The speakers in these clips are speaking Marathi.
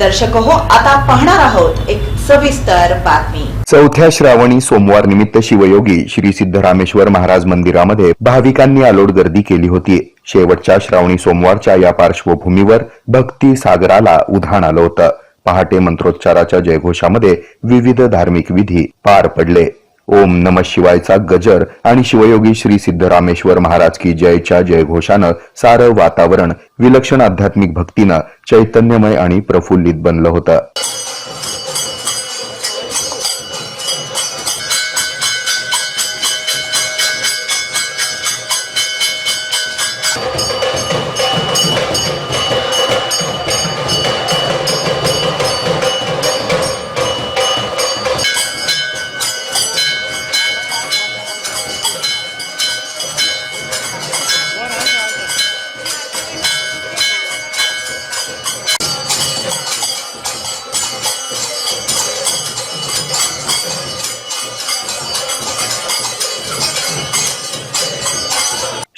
दर्शक हो आता पाहणार आहोत एक सविस्तर बातमी. चौथ्या श्रावणी सोमवार निमित्त शिवयोगी श्री सिद्धरामेश्वर महाराज मंदिरामध्ये भाविकांनी अलोट गर्दी केली होती. शेवटच्या श्रावणी सोमवारच्या या पार्श्वभूमीवर भक्ती सागराला उधाण आलं होतं. पहाटे मंत्रोच्चाराच्या जयघोषामध्ये विविध धार्मिक विधी पार पडले. ओम नम शिवायचा गजर आणि शिवयोगी श्री सिद्धरामेश्वर महाराज की जयच्या जयघोषानं सारं वातावरण विलक्षण आध्यात्मिक भक्तीनं चैतन्यमय आणि प्रफुल्लित बनलं होतं.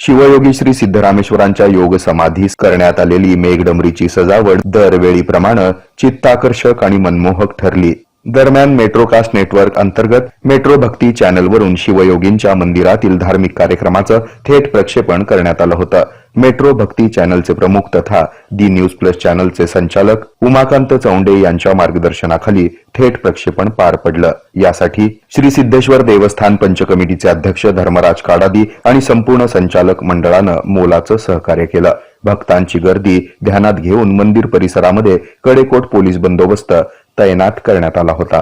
शिवयोगी श्री सिद्धरामेश्वरांच्या योग समाधीस करण्यात आलेली मेघडमरीची सजावट दरवेळीप्रमाणे चित्ताकर्षक आणि मनमोहक ठरली. दरम्यान मेट्रोकास्ट नेटवर्क अंतर्गत मेट्रो भक्ती चॅनलवरून शिवयोगींच्या मंदिरातील धार्मिक कार्यक्रमाचं थेट प्रक्षेपण करण्यात आलं होतं. मेट्रो भक्ती चॅनलचे प्रमुख तथा दी न्यूज प्लस चॅनलचे संचालक उमाकांत चौंडे यांच्या मार्गदर्शनाखाली थेट प्रक्षेपण पार पडलं. यासाठी श्री सिद्धेश्वर देवस्थान पंच कमिटीचे अध्यक्ष धर्मराज काडादी आणि संपूर्ण संचालक मंडळानं मोलाचं सहकार्य केलं. भक्तांची गर्दी ध्यानात घेऊन मंदिर परिसरामध्ये कडेकोट पोलीस बंदोबस्त तैनात करण्यात आला होता.